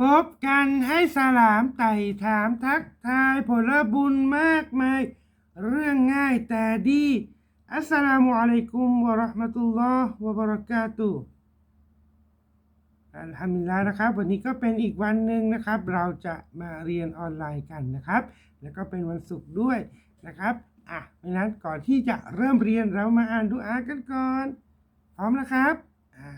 พบกันให้สลามไต่ถามทักทายผลบุญมากมาย เรื่องง่ายแต่ดี อัสสลามุอะลัยกุมวะราะห์มะตุลลอฮ์วะบะเราะกาตุอัลฮัมดุลิลลาห์นะครับ วันนี้ก็เป็นอีกวันหนึ่งนะครับ เราจะมาเรียนออนไลน์กันนะครับ แล้วก็เป็นวันศุกร์ด้วยนะครับอะเพราะนั้นก่อนที่จะเริ่มเรียนเรามาอ่านดุอากันก่อน พร้อมนะครับอ่า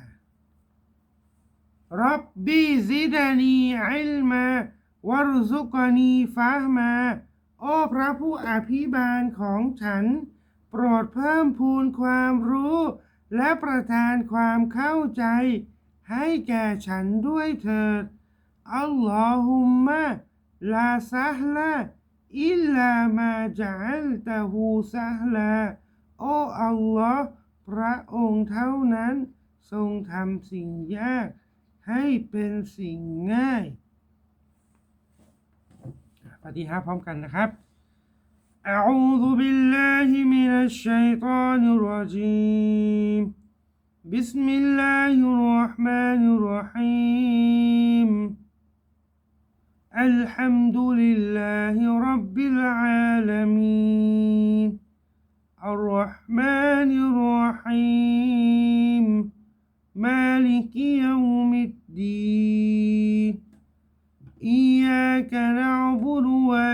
รับบีซิดานีอิลมาวรซุกานีฟามาโอ้พระผู้อภิบาลของฉัน โปรดเพิ่มพูนความรู้ และประทานความเข้าใจ ให้แก่ฉันด้วยเถิด อัลลอฮุมมะลาซาฮลาอิลลามาจัลตะฮูซาฮลาโอ้อัลลอฮ์พระองค์เท่านั้น ทรงทำสิ่งยาก ให้เป็นสิ่งง่ายปฏิหาพร้อมกันนะครับ أعوذ بالله من الشيطان الرجيم بسم الله الرحمن الرحيم الحمد لله رب العالمين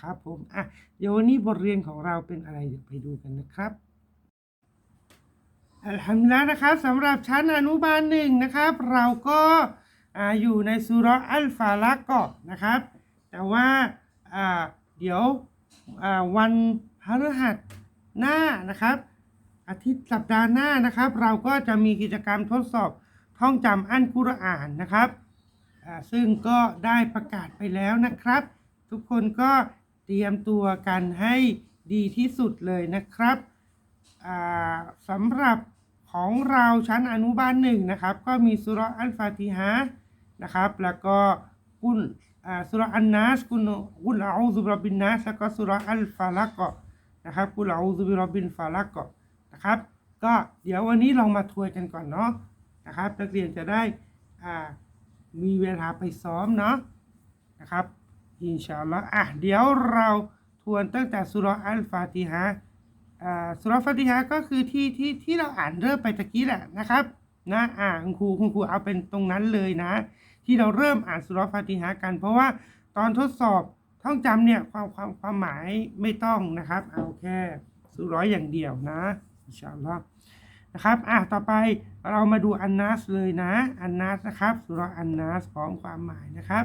ครับผมอะเดี๋ยววันนี้บทเรียนของเราเป็นอะไรเดี๋ยวไปดูกันนะครับอัลฮัมดุลิลนะครับสำหรับชั้นอนุบาลหนึ่งนะครับ เราก็อ่าอยู่ในสุเราะห์อัลฟาลักก่อนนะครับ แต่ว่าอ่าเดี๋ยวอ่าวันพฤหัสหน้านะครับอาทิตย์สัปดาห์หน้านะครับ เราก็จะมีกิจกรรมทดสอบท่องจำอันกุรอานนะครับซึ่งก็ได้ประกาศไปแล้วนะครับ ทุกคนก็ เตรียมตัวกันให้ดีที่สุดเลยนะครับสำหรับของเราชั้นอนุบาลหนึ่งนะครับ ก็มีสุราะห์อัลฟาติฮะห์นะครับ แล้วก็กุลสุราะห์อันนัสกุลกุลอาอูซุบิรับบินนัสแล้วก็สุราะห์อัลฟาลักก็นะครับกุลอาอูซุบิรับบินฟาลักก็นะครับ ก็เดี๋ยววันนี้ลองมาทวนกันก่อนเนาะนะครับนักเรียนจะได้มีเวลาไปซ้อมเนาะนะครับ อินชาอัลลอฮ์อะเดี๋ยวเราทวนตั้งแต่สุรอัลฟาติฮะอ่าสุรฟาติฮะก็คือที่ที่ที่เราอ่านเริ่มไปตะกี้แหละนะครับนะอ่าคุณครูคุณครูเอาเป็นตรงนั้นเลยนะ ที่เราเริ่มอ่านสุรฟาติฮะกัน เพราะว่าตอนทดสอบท่องจำเนี่ยความความความหมายไม่ต้องนะครับ เอาแค่สุร้อยอย่างเดียวนะอินชาอัลลอฮ์นะครับอะต่อไปเรามาดูอันนัสเลยนะ อันนัสนะครับสุรอันนัสพร้อมความหมายนะครับ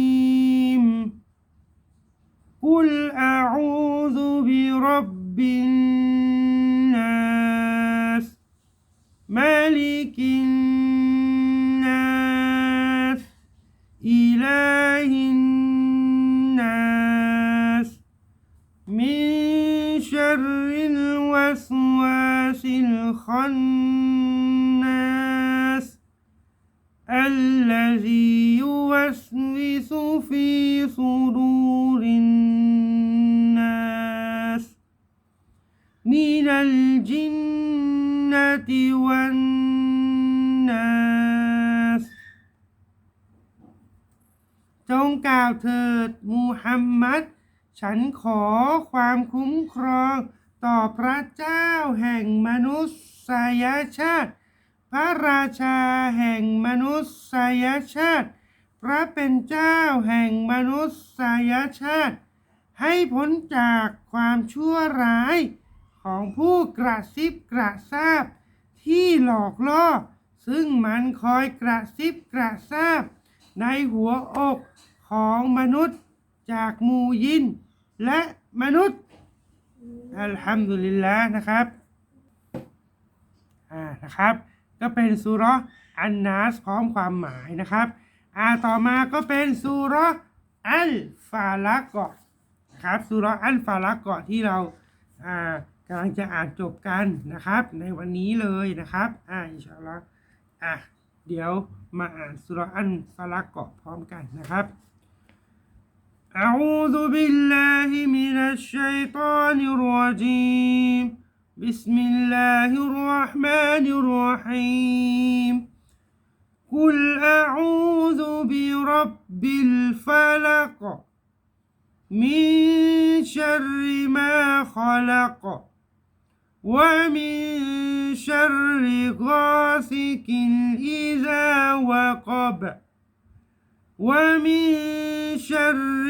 الجنة والناس จงกล่าวเถิดมูฮัมมัด ฉันขอความคุ้มครองต่อพระเจ้าแห่งมนุษยชาติ พระราชาแห่งมนุษยชาติ พระเป็นเจ้าแห่งมนุษยชาติ ให้พ้นจากความชั่วร้าย ของผู้กระซิบกระซาบ ที่หลอกล่อ ซึ่งมันคอยกระซิบกระซาบ ในหัวอกของมนุษย์จากหมูยิน และมนุษย์ อัลฮัมดุลิลละนะครับ อ่า นะครับ ก็เป็นสุเราะห์อันนัสพร้อมความหมายนะครับ อ่า ต่อมาก็เป็นสุเราะห์อัลฟาลักเกาะนะครับสุเราะห์อัลฟาลักเกาะที่เรา อ่า กำลังจะอ่านจบกันนะครับ ในวันนี้เลยนะครับ อ่า อินชาอัลลอฮ์อ่ะ เดี๋ยวมาอ่านสุเราะห์อัลฟาลักเกาะพร้อมกันนะครับ أعوذ بالله من الشيطان الرجيم بسم الله الرحمن الرحيم قل أعوذ برب الفلق من شر ما خلق ومن شر غاسق إذا وقب ومن شر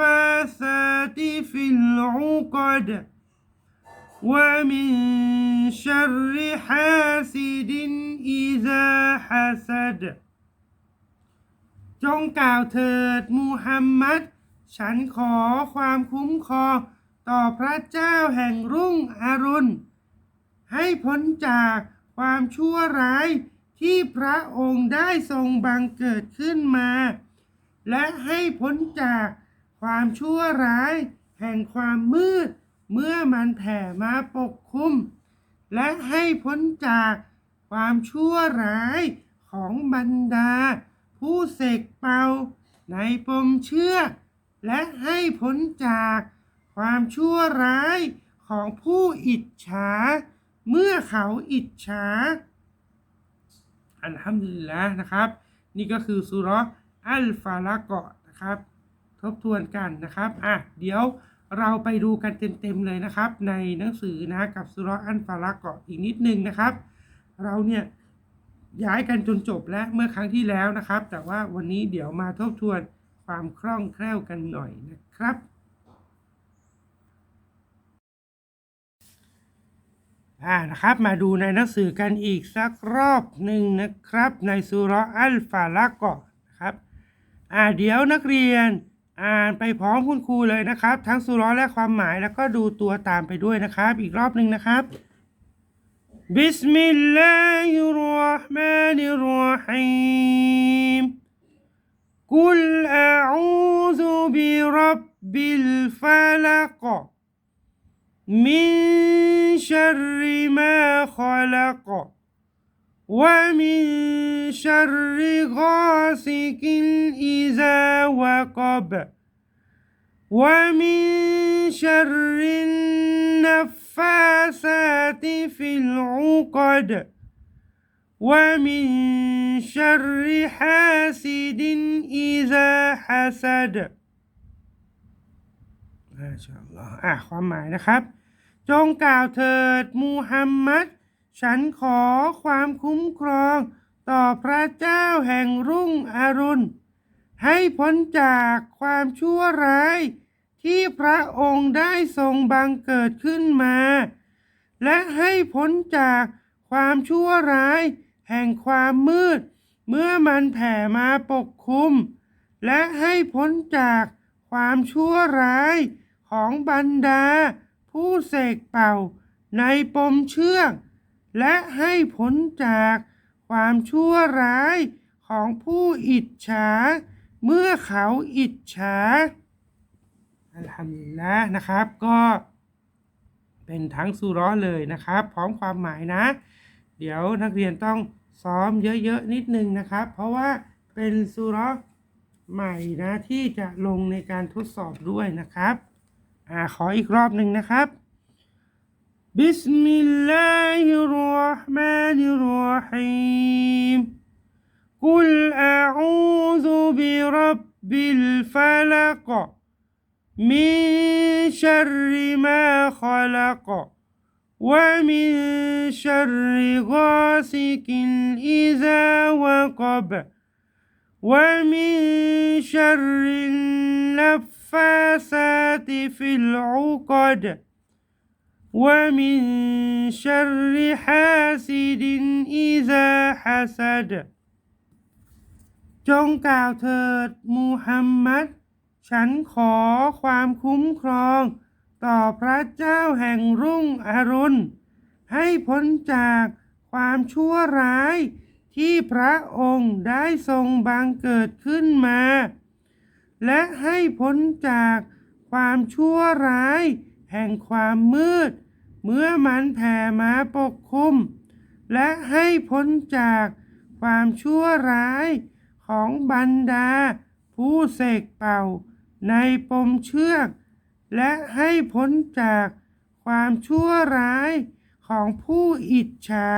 النفاثات في العقد ومن شر حاسد إذا حسد จงกล่าวเถิดมูฮัมมัด ฉันขอความคุ้มครอง ต่อพระเจ้าแห่งรุ่งอรุณ ให้พ้นจากความชั่วร้ายที่พระองค์ได้ทรงบังเกิดขึ้นมา และให้พ้นจากความชั่วร้ายแห่งความมืดเมื่อมันแผ่มาปกคลุม และให้พ้นจากความชั่วร้ายของบรรดา ผู้เสกเป่าในปมเชื่อ และให้พ้นจาก ความชั่วร้ายของผู้อิจฉา เมื่อเขาอิจฉา อัลฮัมดุลิลละนะครับ นี่ก็คือสุรอัลฟาละเกาะนะครับ ทบทวนกันนะครับอะเดี๋ยวเราไปดูกันเต็มๆเลยนะครับ ในหนังสือนะกับสุรอัลฟาละเกาะอีกนิดนึงนะครับ เราเนี่ยย้ายกันจนจบแล้วเมื่อครั้งที่แล้วนะครับ แต่ว่าวันนี้เดี๋ยวมาทบทวนความคล่องแคล่วกันหน่อยนะครับ อ่านะครับ มาดูในหนังสือกันอีกสักรอบหนึ่งนะครับ ในสุรอัลฟาละกะนะครับอ่าเดี๋ยวนักเรียนอ่านไปพร้อมคุณครูเลยนะครับ ทั้งสุราะห์และความหมายแล้วก็ดูตัวตามไปด้วยนะครับ อีกรอบหนึ่งนะครับบิสมิลลาฮิรเราะห์มานิรเราะฮีมกุลอาอูซุบิรับบิลฟาลัก من شر ما خلق ومن شر غاسق إذا وقب ومن شر النفاثات في العقد ومن شر حاسد إذا حسد. ما شاء الله. آه، أخوان معنا خب จงกล่าวเถิดมูฮัมมัด ฉันขอความคุ้มครอง ต่อพระเจ้าแห่งรุ่งอรุณ ให้พ้นจากความชั่วร้าย ที่พระองค์ได้ทรงบังเกิดขึ้นมา และให้พ้นจากความชั่วร้าย แห่งความมืด เมื่อมันแผ่มาปกคลุม และให้พ้นจากความชั่วร้ายของบรรดา ผู้เสกเป่าในปมเชือก และให้พ้นจากความชั่วร้ายของผู้อิจฉา เมื่อเขาอิจฉาอัลฮัมดุลิลละนะครับก็เป็นทั้งสุราะห์เลยนะครับ พร้อมความหมายนะ เดี๋ยวนักเรียนต้องซ้อมเยอะๆนิดนึงนะครับ เพราะว่าเป็นสุราะห์ใหม่นะที่จะลงในการทดสอบด้วยนะครับ อ่าขออีกรอบหนึ่งนะครับ บิสมิลลาฮิรเราะห์มานิรเราะฮีมกุลอาอูซุบิรับบิลฟาลัก من شر ما خلق ومن شر غاسق إذا وقب ومن شر النفاثات في العقد ومن شر حاسد إذا حسد จงกล่าวเถิดมูฮัมมัด ฉันขอความคุ้มครอง ต่อพระเจ้าแห่งรุ่งอรุณ ให้พ้นจากความชั่วร้าย ที่พระองค์ได้ทรงบังเกิดขึ้นมา และให้พ้นจากความชั่วร้าย แห่งความมืด เมื่อมันแผ่มาปกคลุม และให้พ้นจากความชั่วร้ายของบรรดา ผู้เสกเป่า ในปมเชือก และให้พ้นจากความชั่วร้ายของผู้อิจฉา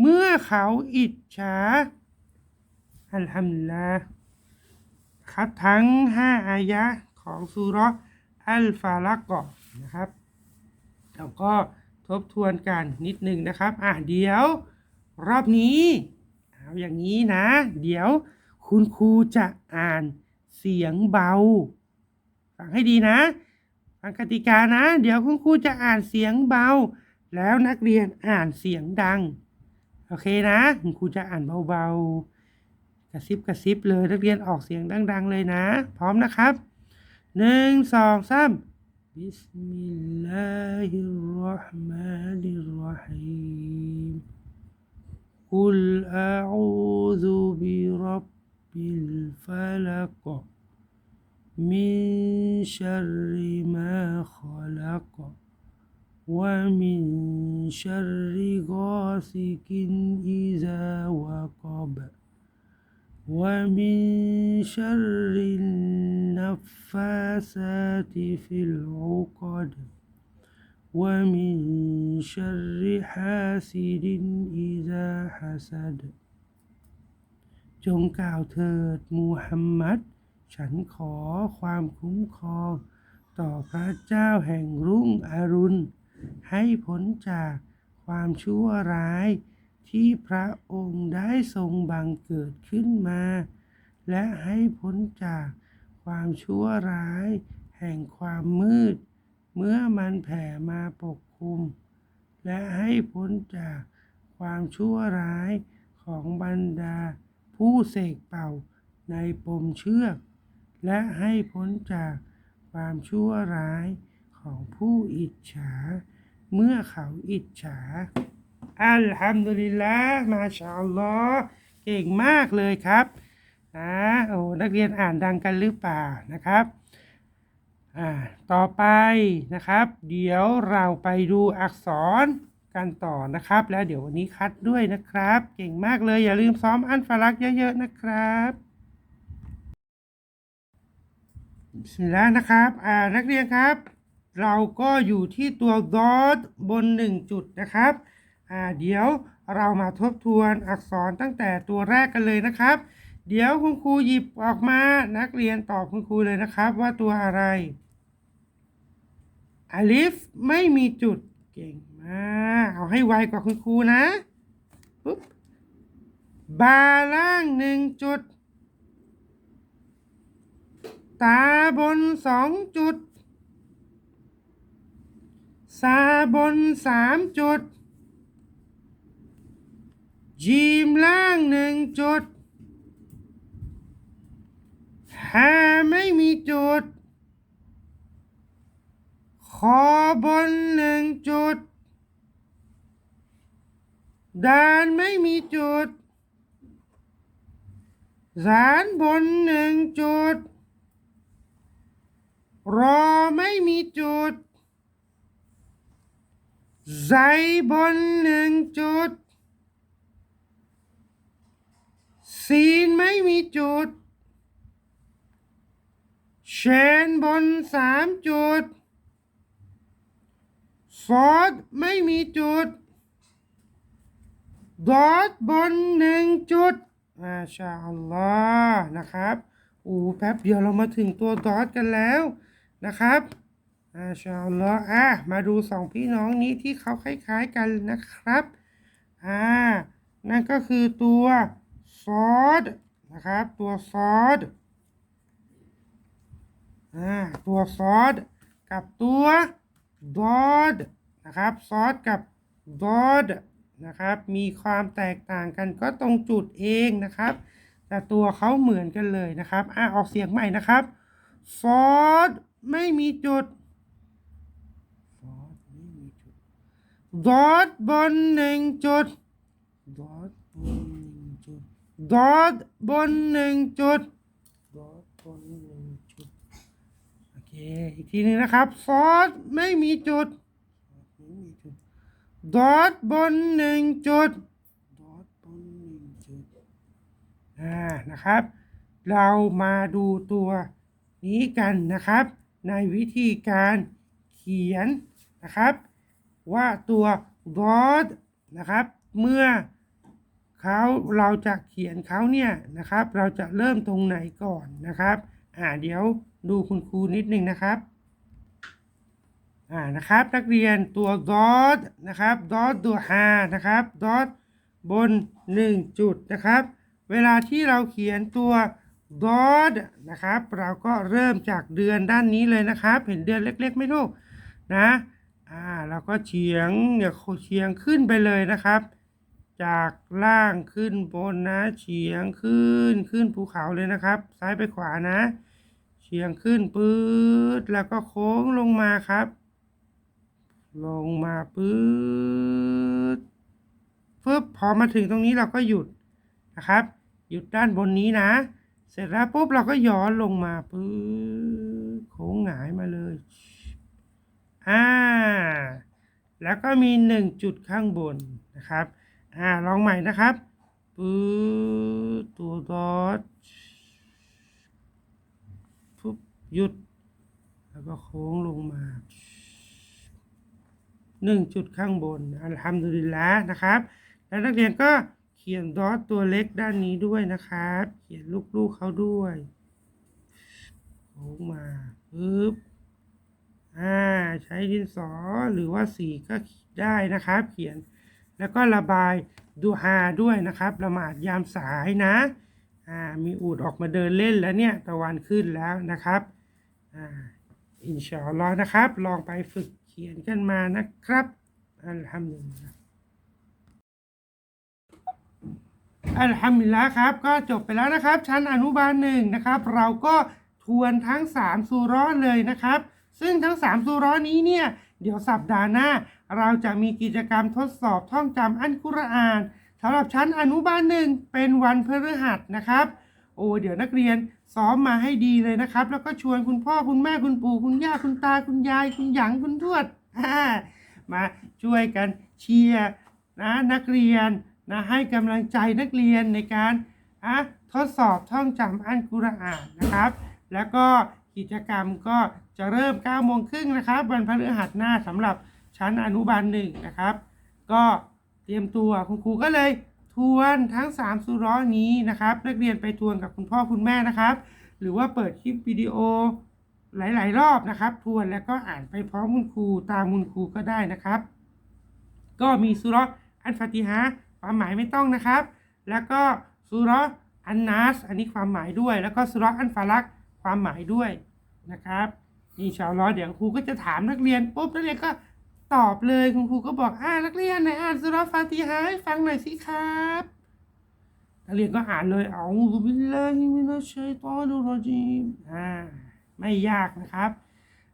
เมื่อเขาอิจฉาอัลฮัมดุลิลลาห์ ครับทั้ง 5 อายะของซูราะห์อัลฟาลักกะนะครับเราก็ทบทวนกันนิดนึงนะครับอะเดี๋ยว รอบนี้เอาอย่างนี้นะ เดี๋ยวคุณครูจะอ่านเสียงเบาฟังให้ดีนะฟังกติกานะ เดี๋ยวคุณครูจะอ่านเสียงเบา แล้วนักเรียนอ่านเสียงดัง โอเคนะ คุณครูจะอ่านเบาๆ กระซิบกระซิบเลยนักเรียนออกเสียงดัง ๆ เลยนะ พร้อมนะครับหนึ่งสองสามบิสมิลลาฮิรราะห์มานิรราะฮีมกุลอาอูซุบิรับบิลฟัลักมินชัรมาขลั ومن شر النفاسات في العقد ومن شر حاسد إذا حسد จงกล่าวเถิดมูฮัมมัด ฉันขอความคุ้มครอง ต่อพระเจ้าแห่งรุ่งอรุณ ให้พ้นจากความชั่วร้าย ที่พระองค์ได้ทรงบังเกิดขึ้นมา และให้พ้นจากความชั่วร้าย แห่งความมืด เมื่อมันแผ่มาปกคลุม และให้พ้นจากความชั่วร้ายของบรรดา ผู้เสกเป่าในปมเชือก และให้พ้นจากความชั่วร้ายของผู้อิจฉา เมื่อเขาอิจฉา อัลฮัมดุลิลละมาชาอัลลอฮ์เก่งมากเลยครับนะโอ้นักเรียนอ่านดังกันหรือเปล่านะครับอ่าต่อไปนะครับ เดี๋ยวเราไปดูอักษรกันต่อนะครับ แล้วเดี๋ยววันนี้คัดด้วยนะครับ เก่งมากเลยอย่าลืมซ้อมอันฟารักเยอะๆนะครับบิสมิลลาห์นะครับอ่านักเรียนครับ เราก็อยู่ที่ตัวดอทบนหนึ่งจุดนะครับ เดี๋ยวเรามาทบทวนอักษรตั้งแต่ตัวแรกกันเลยนะครับ เดี๋ยวคุณครูหยิบออกมานักเรียนตอบคุณครูเลยนะครับว่าตัวอะไรอลิฟไม่มีจุดเก่งมากเอาให้ไวกว่าคุณครูนะปุ๊บบาล่างหนึ่งจุด ตาบนสองจุดซาบนสามจุด จีมล่างหนึ่งจุดฮาไม่มีจุด คอบนหนึ่งจุดดานไม่มีจุดสานบนหนึ่งจุด รอไม่มีจุดใจบนหนึ่งจุด ซีนไม่มีจุด เชนบนสามจุดซอดไม่มีจุด ดอทบนหนึ่งจุดมาชาอัลลอฮ์นะครับอูแป๊บเดียวเรามาถึงตัวดอทกันแล้วนะครับมาชาอัลลอฮ์อะมาดูสองพี่น้องนี้ที่เขาคล้ายๆกันนะครับ อ่า นั่นก็คือตัว ซอดนะครับ ตัวซอดอ่าตัวซอสกับตัวดอดนะครับซอสกับดอดนะครับ มีความแตกต่างกันก็ตรงจุดเองนะครับ แต่ตัวเขาเหมือนกันเลยนะครับอ่าออกเสียงใหม่นะครับฟอดไม่มีจุดฟอดไม่มีจุดดอทบนหนึ่งจุดดอทบน ดดอทบนหนึ่งจุดดอทบนหนึ่งจุดโอเคอีกทีหนึงนะครับฟอสไม่มีจุดไม่มีจุดดอทบนหนึ่งจุดดอทบนหนึ่งจุดอ่านะครับ เรามาดูตัวนี้กันนะครับ ในวิธีการเขียนนะครับ ว่าตัวดอทนะครับ เมื่อ เขาเราจะเขียนเขาเนี่ยนะครับ เราจะเริ่มตรงไหนก่อนนะครับ อ่าเดี๋ยวดูคุณครูนิดนึงนะครับ อ่านะครับนักเรียนตัวดอทนะครับดอทตัวฮานะครับดอทบนหนึ่งจุดนะครับ เวลาที่เราเขียนตัวดอทนะครับ เราก็เริ่มจากเดือนด้านนี้เลยนะครับ เห็นเดือนเล็กๆไหมลูกนะอ่าเราก็เฉียงเนี่ยเฉียงขึ้นไปเลยนะครับ จากล่างขึ้นบนนะ เฉียงขึ้นขึ้นภูเขาเลยนะครับ ซ้ายไปขวานะ เฉียงขึ้นปื๊ดแล้วก็โค้งลงมาครับ ลงมาปื๊ดปึ๊บพอมาถึงตรงนี้เราก็หยุดนะครับ หยุดด้านบนนี้นะ เสร็จแล้วปุ๊บเราก็ย้อนลงมาปื๊ดโค้งหงายมาเลยอ่าแล้วก็มีหนึ่งจุดข้างบนนะครับ อ่าลองใหม่นะครับปื๊ดตัวดอทปุ๊บหยุด แล้วก็โค้งลงมาหนึ่งจุดข้างบนอัลฮัมดุลิลละนะครับ แล้วนักเรียนก็เขียนดอทตัวเล็กด้านนี้ด้วยนะครับ เขียนลูกๆเขาด้วยโค้งมาปึ๊บอ่าใช้ดินสอหรือว่าสีก็ได้นะครับ เขียน แล้วก็ระบายดูฮาด้วยนะครับละหมาดยามสายนะอ่ามีอูดออกมาเดินเล่นแล้วเนี่ยตะวันขึ้นแล้วนะครับอ่าอินชาอัลลอฮ์นะครับ ลองไปฝึกเขียนกันมานะครับอัลฮัมดุลิลละอัลฮัมดุลิลละครับ ก็จบไปแล้วนะครับ ชั้นอนุบาลหนึ่งนะครับ เราก็ทวนทั้ง 3 ซูร้อนเลยนะครับ ซึ่งทั้ง 3 ซูร้อนนี้เนี่ย เดี๋ยวสัปดาห์หน้า เราจะมีกิจกรรมทดสอบท่องจำอันกุรอานสำหรับชั้นอนุบาลหนึ่งเป็นวันพฤหัสนะครับ โอ้เดี๋ยวนักเรียนซ้อมมาให้ดีเลยนะครับ แล้วก็ชวนคุณพ่อคุณแม่คุณปู่คุณย่าคุณตาคุณยาย คุณหยางคุณทวดมาช่วยกันเชียร์นะนักเรียนนะให้กำลังใจนักเรียนในการอะทดสอบท่องจำอันกุรอานนะครับ แล้วก็กิจกรรมก็จะเริ่ม9โมงครึ่งนะครับ วันพฤหัสหน้าสำหรับ ชั้นอนุบาลหนึ่งนะครับ ก็เตรียมตัวคุณครูก็เลยทวนทั้ง 3 สุร้อนี้นะครับนักเรียนไปทวนกับคุณพ่อคุณแม่นะครับ หรือว่าเปิดคลิปวิดีโอหลาย ๆ รอบนะครับ ทวนแล้วก็อ่านไปพร้อมคุณครูตามคุณครูก็ได้นะครับ ก็มีสุร้ออันฟาติฮะความหมายไม่ต้องนะครับ แล้วก็สุร้ออันนัสอันนี้ความหมายด้วย แล้วก็สุร้ออันฟาลักความหมายด้วยนะครับอินชาอัลลอเดี๋ยวครูก็จะถามนักเรียนปุ๊บนักเรียนก็ ตอบเลยคุณครูก็บอกอ่านักเรียนไหนอ่านสุเร้อฟาติฮะห์ให้ฟังหน่อยสิครับนักเรียนก็อ่านเลยเอาบิลลาฮิมินัชชัยตอนุรรจีมอ่าไม่ยากนะครับ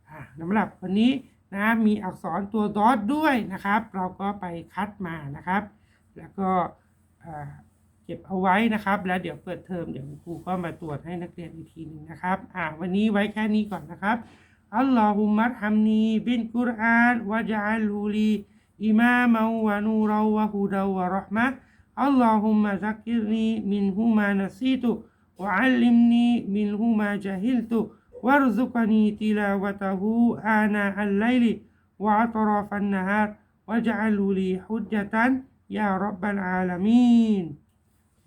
อ่าสำหรับวันนี้นะมีอักษรตัวดอทด้วยนะครับ เราก็ไปคัดมานะครับ แล้วก็อ่าเก็บเอาไว้นะครับ แล้วเดี๋ยวเปิดเทอมเดี๋ยวครูก็มาตรวจให้นักเรียนอีกทีหนึ่งนะครับอ่าวันนี้ไว้แค่นี้ก่อนนะครับ อัลลอฮุมัดฮัมนีบินกุรอานวะจัลลูลีอิมามะวะนูราวะฮุดาวะเราะห์มะห์ اللهم ذكرني منه ما نسيت وعلمني منه ما جهلت وارزقني تلاوته آناء الليل وأطراف النهار واجعله لي حجة يا رب العالمين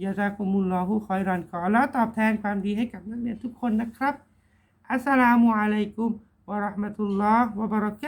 ยาซากุมุลลอฮุคอยรันขอแล้วตอบแทนความดีให้กับนักเรียนทุกคนนะครับ อัสสลามุอะลัยกุม วะเ